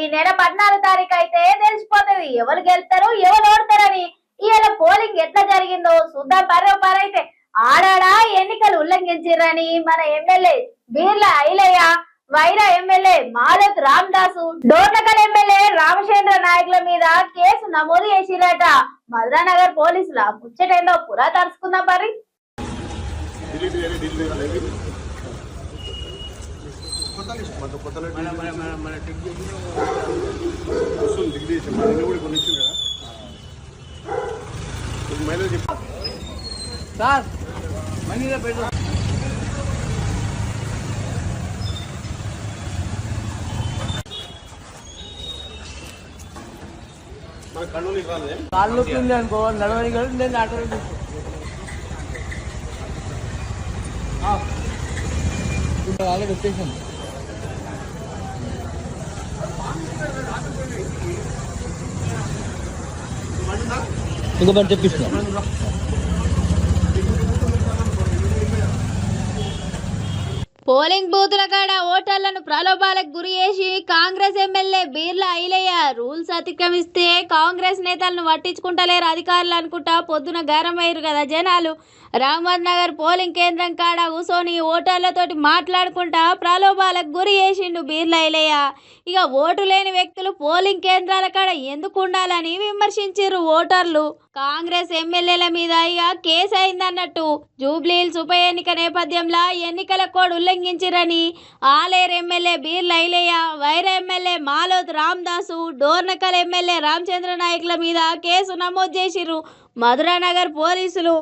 ఈ నెల పద్నాలుగు తారీఖు అయితే తెలిసిపోతుంది. ఎవరు గెలుస్తారు ఎవరు ఓడతారని. ఇవాళ పోలింగ్ ఎట్లా జరిగిందో చూద్దాం. పరో పరైతే ఆడాడా ఎన్నికలు ఉల్లంఘించారని మన MLA Beerla Ailaiah Wyra MLA Maloth Ramdasu Dornakal MLA Ramachandra నాయకుల మీద కేసు నమోదు చేసిరట. మధురానగర్ పోలీసుల ముచ్చటేందో పురా తరుచుకుందాం మరి. డిలీట్ చేయాలి మన కొత్త మన మన టెక్ వస్తుంది డిగ్రీ చేసాం మన కూడా కొన్ని ఇచ్చింది కదా మైలేజ్ చెప్పు. సార్ మనీలో పెట్టు కాళ్ళు నొప్పి ఉంది అనుకో నడవని కూడా నేను ఆటో వాళ్ళకి వచ్చేసాను 이거 먼저 피시나 పోలింగ్ బూతుల కాడ ఓటర్లను ప్రలోభాలకు గురి చేసి కాంగ్రెస్ ఎమ్మెల్యే బీర్ల ఐలయ్య రూల్స్ అతిక్రమిస్తే కాంగ్రెస్ నేతలను పట్టించుకుంటలేరు అధికారులు అనుకుంటా పొద్దున గరం అయ్యారు కదా జనాలు. రామవర్ నగర్ పోలింగ్ కేంద్రం కాడ కూసోని ఓటర్లతోటి మాట్లాడుకుంటా ప్రలోభాలకు గురి చేసిండు బీర్ల ఐలయ్య. ఇక ఓటు లేని వ్యక్తులు పోలింగ్ కేంద్రాల కాడ ఎందుకు ఉండాలని విమర్శించారు ఓటర్లు. కాంగ్రెస్ ఎమ్మెల్యేల మీద ఇక కేసు అయిందన్నట్టు జూబ్లీహిల్స్ ఉప ఎన్నిక నేపథ్యంలో ఎన్నికల code ఉల్లంఘించిరని Aler MLA Beerla Ailaiah Wyra MLA Maloth Ramdasu Dornakal MLA Ramachandra నాయకుల మీద కేసు నమోదు చేసిర్రు. మధురానగర్ పోలీసులు